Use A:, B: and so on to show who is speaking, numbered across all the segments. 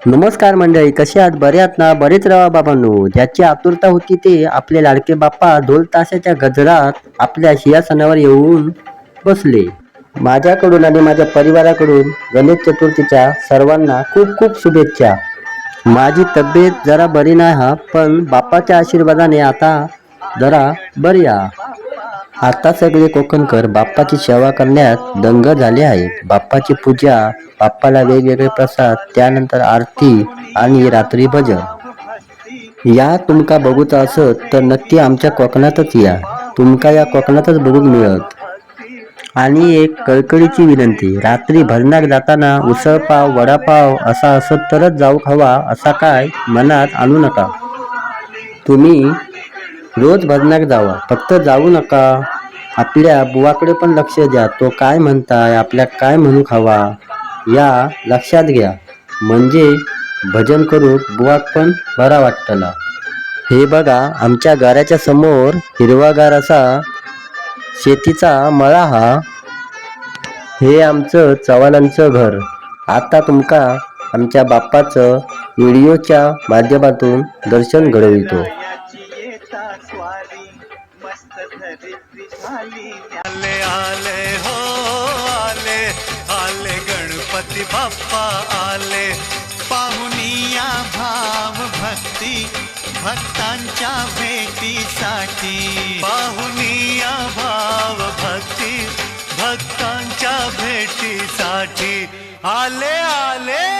A: नमस्कार मंडळी कसे आहात? बरे आहात ना? बरेच राहा बाबांनो. ज्याची आतुरता होती ते आपले लाडके बाप्पा ढोल ताशाच्या गजरात आपल्या सिंहासनावर येऊन बसले. माझ्याकडून आणि माझ्या परिवाराकडून गणेश चतुर्थीच्या सर्वांना खूप खूप शुभेच्छा. माझी तब्येत जरा बरी नाही हा पण बाप्पाच्या आशीर्वादाने आता जरा बरी आहे आता सगळे कोकणकर बाप्पाची सेवा करण्यात दंग झाले आहेत. बाप्पाची पूजा बाप्पाला वेगवेगळे प्रसाद त्यानंतर आरती आणि रात्री भजन. या तुमका बघूचा असत तर नक्की आमच्या कोकणातच या. तुमका या कोकणातच बघूक मिळत. आणि एक कळकळीची विनंती रात्री भजनाक जाताना उसळपाव वडापाव असा असत तरच जाऊ हवा असा काय मनात आणू नका. तुम्ही रोज भजनाक जावा. फक्त जाऊ नका. आपल्या बुवाकडे पण लक्ष द्या. तो काय म्हणताय? आपल्या काय म्हणू खावा या लक्षात घ्या. म्हणजे भजन करून बुवाक पण बरा वाटतला. हे बघा आमच्या घराच्या समोर हिरवागार असा शेतीचा मळा हा. हे आमचं चव्हाणांचं घर. आता तुमका आमच्या बाप्पाचं व्हिडिओच्या माध्यमातून दर्शन घडवितो.
B: आले. आले हो आले आले गणपती बाप्पा आले. पाहुनिया भाव भक्ती भक्तांच्या भेटीसाठी. पाहुनिया भाव भक्ती भक्तांच्या भेटीसाठी. आले आले आले.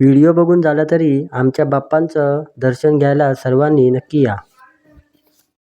A: व्हिडिओ बघून झाला तरी आमच्या बाप्पांचं दर्शन घ्यायला सर्वांनी नक्की या.